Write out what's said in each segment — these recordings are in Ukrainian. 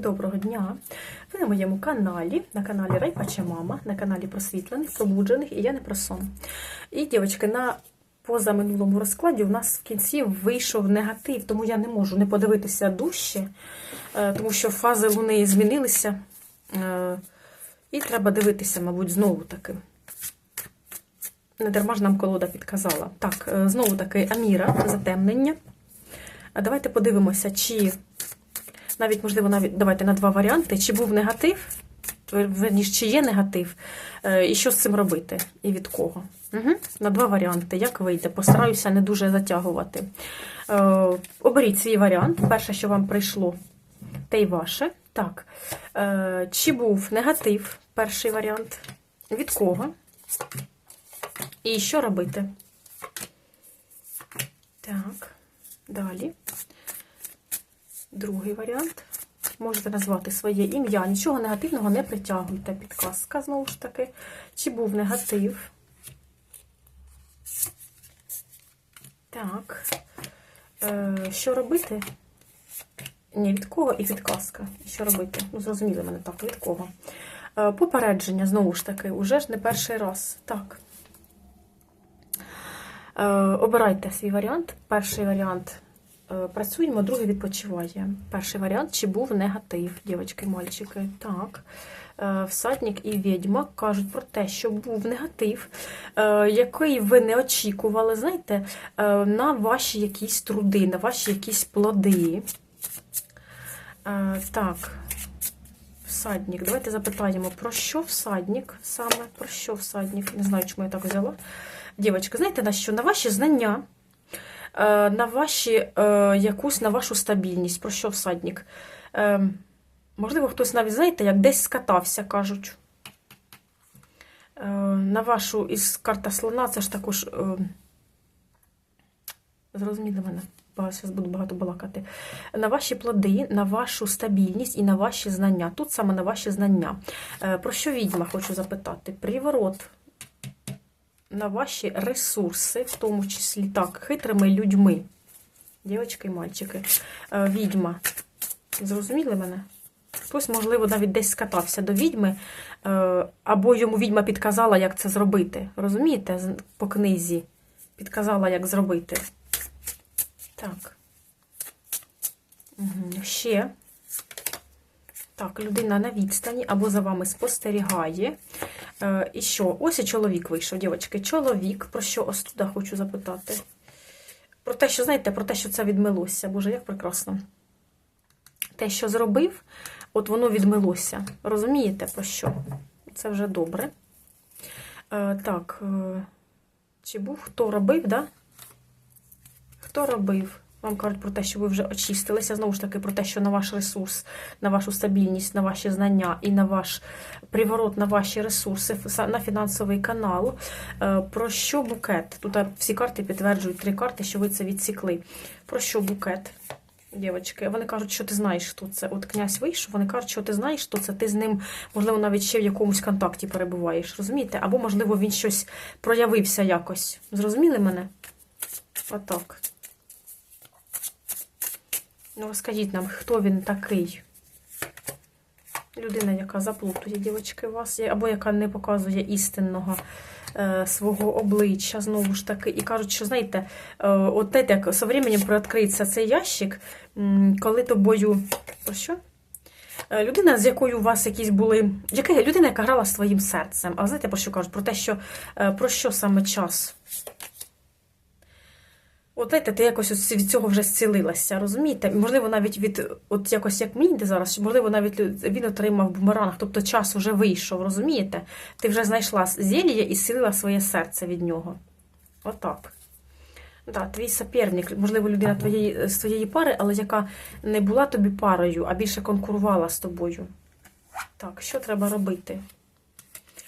Доброго дня! Ви на моєму каналі, на каналі Райпача Мама, на каналі просвітлених, пробуджених і я не про сон. І, дівчатки, на позаминулому розкладі у нас в кінці вийшов негатив, тому я не можу не подивитися дужче, е, тому що фази луни змінилися. е, І треба дивитися, мабуть, знову таки. Не дарма ж нам колода підказала. Так, е, знову таки Аміра, затемнення. Давайте подивимося, чи навіть, можливо, навіть давайте на два варіанти. Чи був негатив, чи є негатив, е, і що з цим робити, і від кого. Угу. На два варіанти. Як вийде? Постараюся не дуже затягувати. Е, Оберіть свій варіант. Перше, що вам прийшло, те й ваше. Так. Е, Чи був негатив, перший варіант? Від кого? І що робити? Так, далі. Другий варіант. Можете назвати своє ім'я. Нічого негативного не притягуйте. Підказка, знову ж таки. Чи був негатив? Так. Е, що робити? Ні, від кого і підказка. Що робити? Ну, зрозуміли мене так, від кого. Е, попередження, знову ж таки, уже ж не перший раз. Так. Е, обирайте свій варіант. Перший варіант працюємо, другий відпочиває. Перший варіант, чи був негатив, дівчатки, мальчики. Так. Е, Всадник і відьма кажуть про те, що був негатив, е, який ви не очікували, знаєте, е, на ваші якісь труди, на ваші якісь плоди. Е, Так, всадник. Давайте запитаємо, про що всадник саме? Про що всадник? Не знаю, чому я так взяла. Дівчатка, знаєте на що? На ваші знання, е, на ваші е, якусь на вашу стабільність. Про що всадник? Е, Можливо, хтось навіть, знаєте, як десь скатався, кажуть. Е, На вашу із карта слона, це ж також. е, Зрозуміли мене. Зараз буду багато балакати. На ваші плоди, на вашу стабільність і на ваші знання. Тут саме на ваші знання. Е, Про що відьма хочу запитати? Приворот на ваші ресурси, в тому числі так, хитрими людьми. Дівчатки і мальчики. Е, Відьма. Зрозуміли мене? Хтось, можливо, навіть десь скатався до відьми, е, або йому відьма підказала, як це зробити. Розумієте? По книзі. Підказала, як зробити. Так. Угу. Ще. Так, людина на відстані або за вами спостерігає. Е, і що? Ось і чоловік вийшов, дівчатки. Чоловік, про що ось туди хочу запитати? Про те, що, знаєте, про те, що це відмилося. Боже, як прекрасно. Те, що зробив, от воно відмилося. Розумієте, про що? Це вже добре. Е, так, е, чи був хто робив, да? Хто робив? Вам кажуть про те, що ви вже очистилися. Знову ж таки, про те, що на ваш ресурс, на вашу стабільність, на ваші знання і на ваш приворот, на ваші ресурси, на фінансовий канал. Е, Про що букет? Тут е, всі карти підтверджують три карти, що ви це відсікли. Про що букет? Дівчатки, вони кажуть, що ти знаєш, хто це. От князь вийшов, вони кажуть, що ти знаєш, хто це. Ти з ним, можливо, навіть ще в якомусь контакті перебуваєш. Розумієте? Або, можливо, він щось проявився якось. Зрозуміли мене? Отак. Ну, розкажіть нам, хто він такий? Людина, яка заплутує дівчатки вас, або яка не показує істинного е, свого обличчя, знову ж таки. І кажуть, що, знаєте, е, от те, як со временем приоткриється цей ящик, коли тобою. Що? Е, Людина, з якою у вас якісь були. Яка, людина, яка грала своїм серцем. А знаєте, про що кажуть? Про те, що е, про що саме час? От знаєте, ти якось ось від цього вже зцілилася, розумієте? Можливо, навіть від, от якось як мені йде зараз, можливо, навіть він отримав бумеранг, тобто час вже вийшов, розумієте? Ти вже знайшла зілля і зцілила своє серце від нього. Отак. Да, твій соперник, можливо, людина твоєї, з твоєї пари, але яка не була тобі парою, а більше конкурувала з тобою. Так, що треба робити?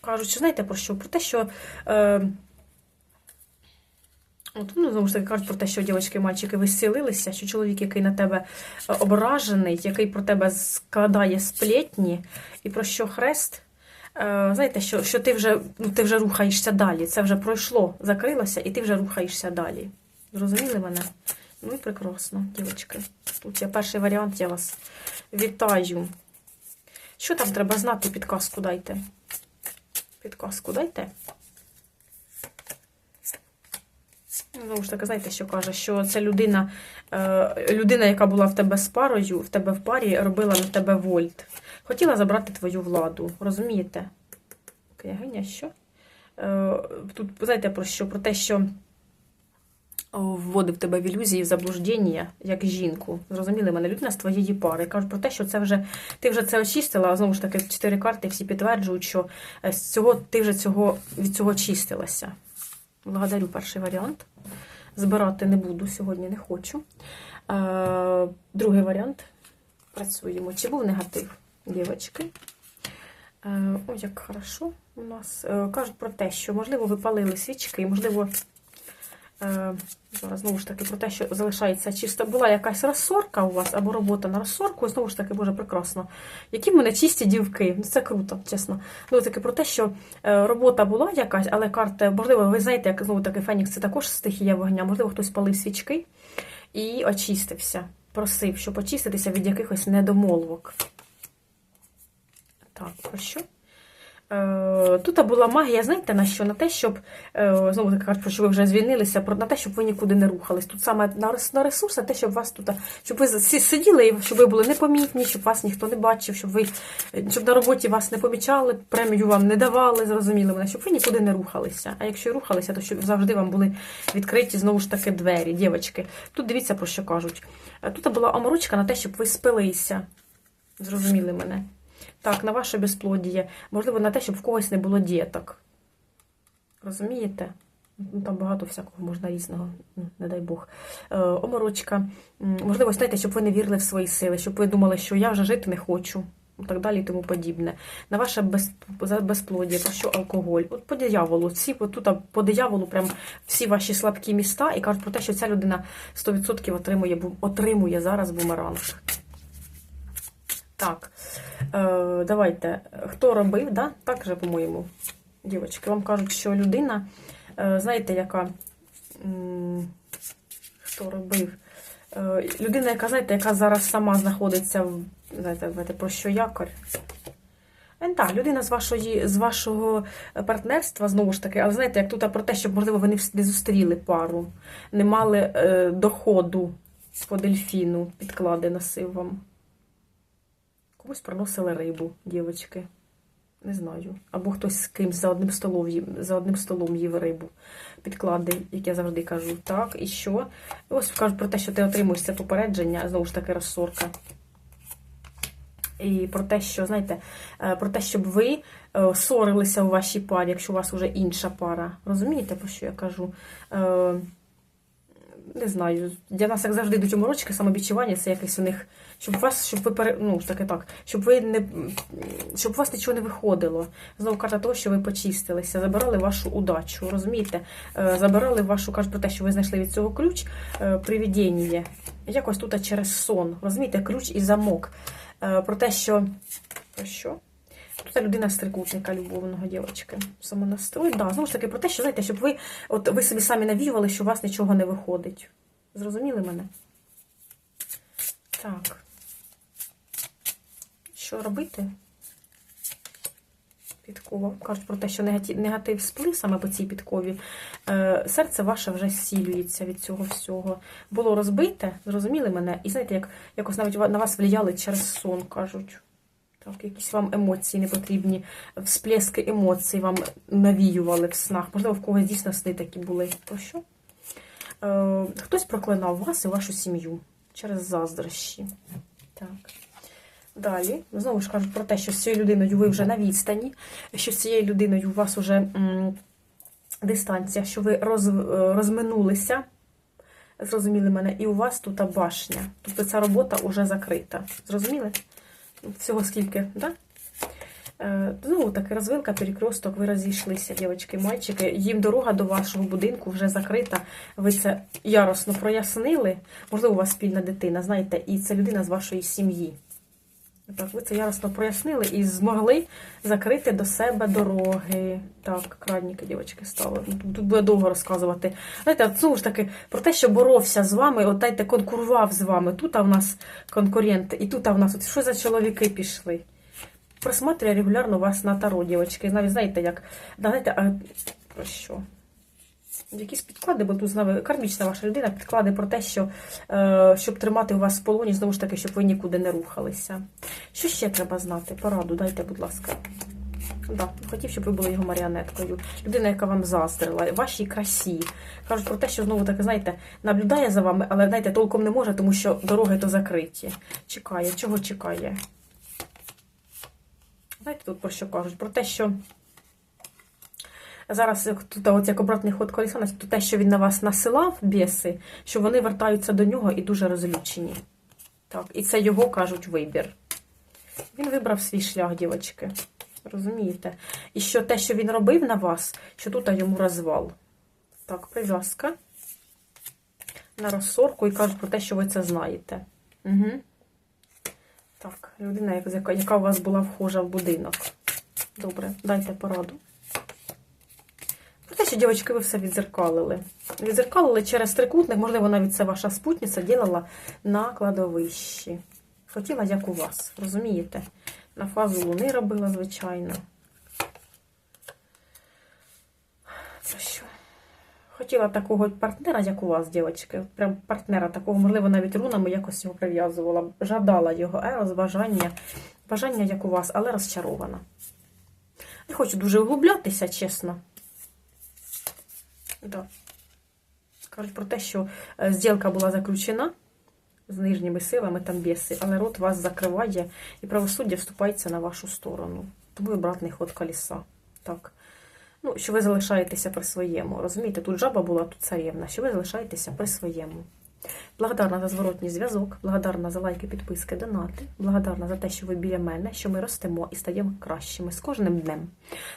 Кажуть, що знаєте про що? Про те, що. Е, От, ну, знову ж таки кажуть про те, що дівчатки і мальчики ви зцілилися, що чоловік, який на тебе е, ображений, який про тебе складає сплетні, і про що хрест. Е, Знаєте, що, що ти вже ну, ти вже рухаєшся далі. Це вже пройшло, закрилося, і ти вже рухаєшся далі. Зрозуміли мене? Ну і прекрасно, дівчатки. Тут я перший варіант, я вас вітаю. Що там треба знати? Підказку дайте. Підказку дайте. Знову ж таки, знаєте, що каже, що це людина, е, людина, яка була в тебе з парою, в тебе в парі, робила на тебе вольт. Хотіла забрати твою владу. Розумієте? Княгиня, що? Е, тут, знаєте, про що? Про те, що вводив тебе в ілюзії, в заблуждення, як жінку. Зрозуміли мене, людина з твоєї пари. Кажуть про те, що це вже ти вже це очистила, а знову ж таки, чотири карти всі підтверджують, що е, з цього ти вже цього, від цього чистилася. Благодарю перший варіант. Збирати не буду, сьогодні не хочу. Е, другий варіант. Працюємо. Чи був негатив, дівчатки? Е, ой, як хорошо у нас. Е, кажуть про те, що, можливо, ви палили свічки, можливо, зараз знову ж таки про те, що залишається чисто. Була якась розсорка у вас або робота на розсорку, знову ж таки, боже, прекрасно. Які в мене чисті дівки. Ну, це круто, чесно. Ну, таки про те, що е, робота була якась, але карта, можливо, ви знаєте, як знову таки Фенікс це також стихія вогня, можливо, хтось палив свічки і очистився. Просив, щоб очиститися від якихось недомолвок. Так, про що? Е, Тут була магія, знаєте, на що? На те, щоб, е, знову таки кажуть, що ви вже звільнилися, на те, щоб ви нікуди не рухались. Тут саме на ресурс, на те, щоб вас тут, щоб ви сиділи, і щоб ви були непомітні, щоб вас ніхто не бачив, щоб ви щоб на роботі вас не помічали, премію вам не давали, зрозуміли мене, щоб ви нікуди не рухалися. А якщо рухалися, то щоб завжди вам були відкриті знову ж таки двері, дівчатки. Тут дивіться про що кажуть. Е, Тут була оморочка на те, щоб ви спилися. Зрозуміли мене. Так, на ваше безплодіє. Можливо, на те, щоб в когось не було діток. Розумієте? Ну, Там багато всякого можна різного, ну, не дай Бог. Е, оморочка. Можливо, знаєте, щоб ви не вірили в свої сили, щоб ви думали, що я вже жити не хочу. І так далі і тому подібне. На ваше без, безплодіє, про що алкоголь. От по дияволу, всі тут по дияволу прям всі ваші слабкі міста і кажуть про те, що ця людина 100% отримує, отримує зараз бумеранг. Так, е, давайте. Хто робив, да? так же, по-моєму, дівчатки, вам кажуть, що людина, е, знаєте, яка. Хто робив? Е, людина, яка, знаєте, яка зараз сама знаходиться в. Знаєте, про що якорь? Так, людина з вашої, з вашого партнерства, знову ж таки, але знаєте, як тут про те, щоб, можливо, ви не не зустріли пару, не мали е, доходу по дельфіну, підклади носив вам. Комусь приносили рибу, дівчатки. Не знаю. Або хтось з кимсь за одним столом їв, за одним столом їв рибу. Підклади, як я завжди кажу. Так, і що? І ось кажуть про те, що ти отримуєш це попередження, знову ж таки, розсорка. І про те, що, знаєте, е, про те, щоб ви е, ссорилися у вашій парі, якщо у вас вже інша пара. Розумієте, про що я кажу? Не знаю. Для нас, як завжди, йдуть уморочки, самобічування, це якесь у них, щоб вас, щоб ви пере... ну, ж таки так, щоб ви не щоб у вас нічого не виходило. Знову карта того, що ви почистилися, забирали вашу удачу, розумієте? Е, Забирали вашу, кажуть про те, що ви знайшли від цього ключ, е, привідіння. Якось тут через сон. Розумієте, ключ і замок. Е, Про те, що. Про що? Тут людина з любовного дівчатки. Самонастрой. Да, знову ж таки, про те, що знаєте, щоб ви, от ви собі самі навіювали, що у вас нічого не виходить. Зрозуміли мене? Так. Що робити? Підкова. Кажуть про те, що негатив, негатив сплив саме по цій підкові. Е, серце ваше вже зцілюється від цього всього. Було розбите, зрозуміли мене? І знаєте, як якось навіть на вас влияли через сон, кажуть. Так, якісь вам емоції не потрібні, всплески емоцій вам навіювали в снах. Можливо, в когось дійсно сни такі були. Про що? Е, хтось проклинав вас і вашу сім'ю через заздрощі. Так. Далі, знову ж кажуть про те, що з цією людиною ви вже на відстані, що з цією людиною у вас вже м, дистанція, що ви роз, е, розминулися, зрозуміли мене, і у вас тут башня. Тобто ця робота вже закрита. Зрозуміли? Всього скільки? Да? Знову таки, розвилка, перекресток, ви розійшлися, дівчатки, мальчики. Їм дорога до вашого будинку вже закрита. Ви це яростно прояснили. Можливо, у вас спільна дитина, знаєте, і це людина з вашої сім'ї. Так, ви це ясно прояснили і змогли закрити до себе дороги. Так, крадніки, дівчатки, стали. Ну, Тут буде довго розказувати. Знаєте, знову ж таки, про те, що боровся з вами, от дайте конкурував з вами. Тут а в нас конкуренти, і тут а в нас от що за чоловіки пішли. Просматрює регулярно вас на таро, дівчатки. Навіть знаєте, як. Знаєте, а про що? Якісь підклади, бо тут знаю, кармічна ваша людина, підклади про те, що е, щоб тримати у вас в полоні, знову ж таки, щоб ви нікуди не рухалися. Що ще треба знати? Пораду, дайте, будь ласка. Да, хотів, щоб ви були його маріонеткою. Людина, яка вам заздрила, вашій красі. Кажуть про те, що знову таки, знаєте, наблюдає за вами, але знаєте, толком не може, тому що дороги то закриті. Чекає. Чого чекає? Знаєте, тут про що кажуть? Про те, що. Зараз тут от як обратний ход колеса, то те, що він на вас насилав, біси, що вони вертаються до нього і дуже розлючені. Так, і це його кажуть вибір. Він вибрав свій шлях, дівчатки. Розумієте? І що те, що він робив на вас, що тут йому розвал. Так, прив'язка. На розсорку і кажуть про те, що ви це знаєте. Угу. Так, людина, яка у вас була вхожа в будинок. Добре, дайте пораду. Те, що, дівчатки, ви все відзеркалили. Відзеркалили через трикутник, можливо, навіть це ваша спутниця ділила на кладовищі. Хотіла, як у вас, розумієте? На фазу луни робила, звичайно. Про що? Хотіла такого партнера, як у вас, дівчатки. Прям партнера такого, можливо, навіть рунами якось його прив'язувала. Жадала його ерос, бажання, бажання, як у вас, але розчарована. Не хочу дуже углублятися, чесно. Да. Кажуть про те, що е, зділка була заключена з нижніми силами, там біси, але рот вас закриває і правосуддя вступається на вашу сторону. Тому і обратний ход коліса. Так. Ну, що ви залишаєтеся при своєму. Розумієте, тут жаба була, тут царівна, що ви залишаєтеся при своєму. Благодарна за зворотній зв'язок, благодарна за лайки, підписки, донати, благодарна за те, що ви біля мене, що ми ростемо і стаємо кращими з кожним днем.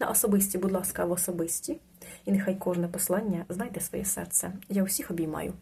На особисті, будь ласка, в особисті. І нехай кожне послання знайде своє серце. Я усіх обіймаю.